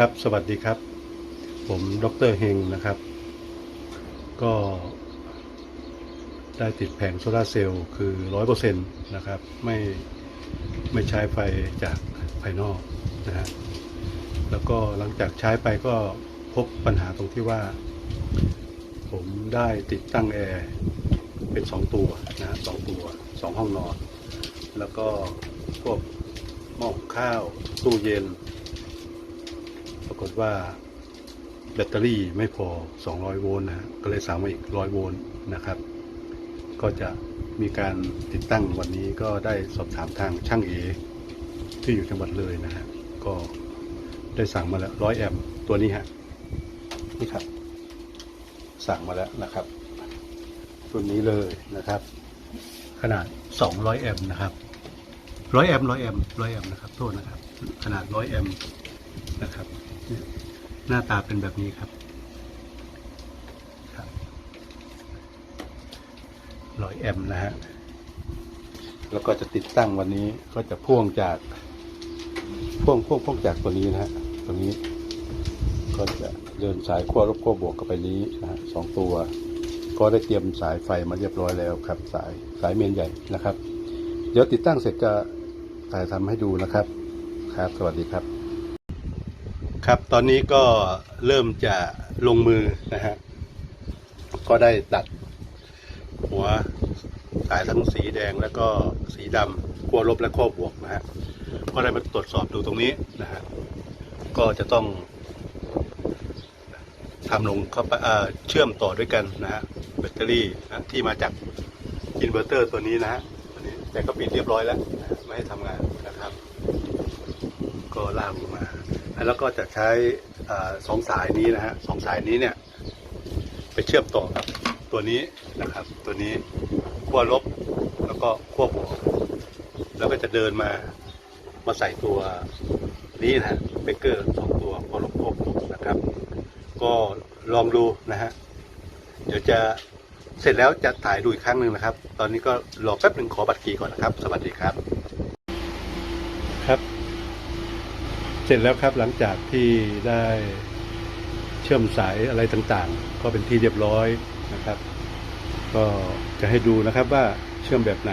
ครับ สวัสดีครับ ผมดรเฮงนะครับ ก็ได้ติดแผงโซลาเซลล์คือร้อยเปอร์เซ็นต์นะครับ ไม่ไม่ใช้ไฟจากภายนอกนะฮะ แล้วก็หลังจากใช้ไปก็พบปัญหาตรงที่ว่า ผมได้ติดตั้งแอร์เป็นสองตัวนะฮะสองตัวสองห้องนอน แล้วก็พวกหม้อข้าวตู้เย็นากฏว่าแบตเตอรี่ไม่พอ 200 โวลต์นะฮะก็เลยสั่งมาอีก 100 โวลต์นะครับ ก็จะมีการติดตั้งวันนี้ก็ได้สอบถามทางช่างเอที่อยู่จังหวัดเลยนะฮะก็ได้สั่งมาแล้ว 100 แอมป์ตัวนี้ฮะนี่ครับ สั่งมาแล้วนะครับ ตัวนี้เลยนะครับ ขนาด 200 แอมป์นะครับ 100 แอมป์100 แอมป์100 แอมป์นะครับโทษนะครับ ขนาด 100 แอมป์นะครับ หน้าตาเป็นแบบนี้ครับรับ100แอมป์นะฮะ แล้วก็จะติดตั้งวันนี้ก็จะพ่วงจาก พ่วงพ่วงพ่วงจากตัวนี้นะฮะ ตัวนี้ ก็จะเดินสายขั้วลบขั้วบวกกับไปนี้นะฮะสองตัว ก็ได้เตรียมสายไฟมาเรียบร้อยแล้วครับ สายสายเมนใหญ่นะครับ เดี๋ยวติดตั้งเสร็จจะถ่ายทำให้ดูนะครับ ครับ สวัสดีครับ ครับ ตอนนี้ก็เริ่มจะลงมือนะฮะ ก็ได้ตัด หัวสายทั้งสีแดงแล้วก็สีดำขั้วลบและขั้วบวกนะฮะ ก็ได้มาตรวจสอบดูตรงนี้นะฮะ ก็จะต้องทำลงเข้าไปเชื่อมต่อด้วยกันนะฮะแบตเตอรี่นะที่มาจากอินเวอร์เตอร์ตัวนี้นะฮะแต่ก็ปิดเรียบร้อยแล้ว ไม่ให้ทำงานนะครับ ก็ลากลงมา แล้วก็จะใช้สองสายนี้นะฮะสองสายนี้เนี่ยไปเชื่อมต่อกับตัวนี้นะครับ ตัวนี้ขั้วลบแล้วก็ขั้วบวกแล้วก็จะเดินมามาใส่ตัวนี้นะเบเกอร์สองตัวขั้วลบขั้วบวกนะครับ ก็ลองดูนะฮะเดี๋ยวจะเสร็จแล้วจะถ่ายดูอีกครั้งหนึ่งนะครับ ตอนนี้ก็รอแป๊บหนึ่งขอบัตรคีย์ก่อนนะครับ สวัสดีครับ ครับ ร็จแล้วครับหลังจากที่ได้เชื่อมสายอะไรต่างๆ ก็เป็นที่เรียบร้อยนะครับ ก็จะให้ดูนะครับว่าเชื่อมแบบไหน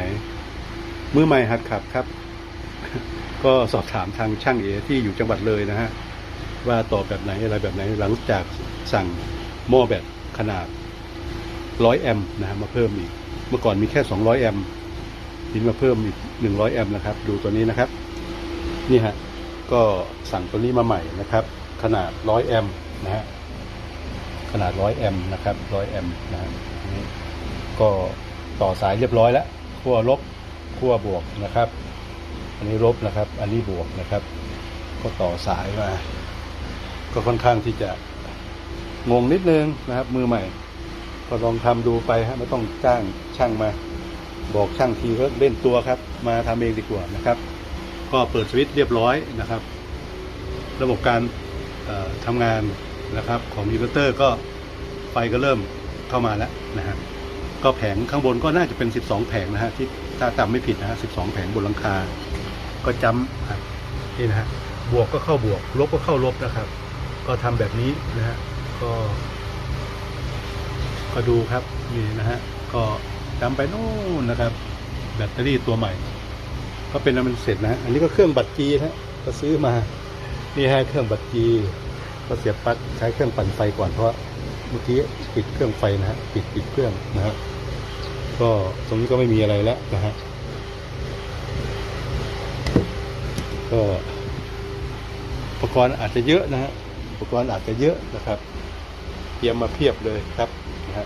มือใหม่หัดขับครับ ก็สอบถามทางช่างเอที่อยู่จังหวัดเลยนะฮะว่าต่อแบบไหนอะไรแบบไหน หลังจากสั่งหม้อแบตขนาด 100 แอมป์นะฮะมาเพิ่มอีก เมื่อก่อนมีแค่ 200 แอมป์ทีนี้มาเพิ่มอีก 100 แอมป์นะครับ ดูตัวนี้นะครับ นี่ฮะ ก็สั่งตัวนี้มาใหม่นะครับ ขนาด 100 แอมป์นะฮะขนาด 100 แอมป์นะครับ 100 แอมป์นะฮะอันนี้ก็ต่อสายเรียบร้อยแล้วขั้วลบขั้วบวกนะครับ อันนี้ลบนะครับ อันนี้บวกนะครับ ก็ต่อสายมา ก็ค่อนข้างที่จะงงนิดนึงนะครับ มือใหม่ ก็ลองทำดูไปฮะไม่ต้องจ้างช่างมา บอกช่างทีก็เล่นตัวครับ มาทำเองดีกว่านะครับ ก็เปิดสวิตช์เรียบร้อยนะครับ ระบบการทำงานนะครับของอินเวอร์เตอร์ก็ไฟก็เริ่มเข้ามาแล้วนะฮะก็แผงข้างบนก็น่าจะเป็น 12 แผงนะฮะที่ถ้าจำไม่ผิดนะฮะ12 แผงบนหลังคา ก็จับนี่นะฮะบวกก็เข้าบวก ลบก็เข้าลบนะครับ ก็ทำแบบนี้นะฮะก็ก็ดูครับนี่นะฮะก็จำไปโน่นนะครับ แบตเตอรี่ตัวใหม่ ก็เป็นอันมันเสร็จนะฮะอันนี้ก็เครื่องบัตรจีฮะก็ซื้อมานี่ฮะเครื่องบัตรจี ก็เสียบปลั๊กใช้เครื่องปั่นไฟก่อนเพราะเมื่อกี้ปิดเครื่องไฟนะฮะปิดปิดเครื่องนะฮะก็ตรงนี้ก็ไม่มีอะไรแล้วนะฮะก็อุปกรณ์อาจจะเยอะนะฮะอุปกรณ์อาจจะเยอะนะครับ เตรียมมาเพียบเลยครับนะฮะ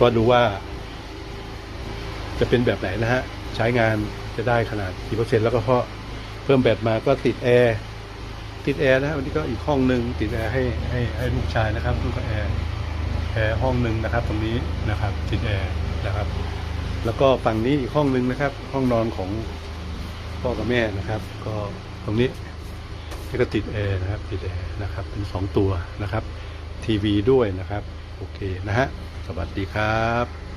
ก็ดูว่า จะเป็นแบบไหนนะฮะใช้งาน จะได้ขนาดกี่เปอร์เซ็นต์แล้วก็เพาะเพิ่มแบตมาก็ติดแอร์ติดแอร์นะฮะวันนี้ก็อีกห้องหนึ่งติดแอร์ให้ให้ให้ลูกชายนะครับลูกก็แอร์แอร์ห้องหนึ่งนะครับ ตรงนี้นะครับ ติดแอร์นะครับ แล้วก็ฝั่งนี้อีกห้องหนึ่งนะครับ ห้องนอนของพ่อกับแม่นะครับ ก็ตรงนี้นี่ก็ติดแอร์นะครับ ติดแอร์นะครับเป็นสองตัวนะครับ ทีวีด้วยนะครับ โอเคนะฮะสวัสดีครับ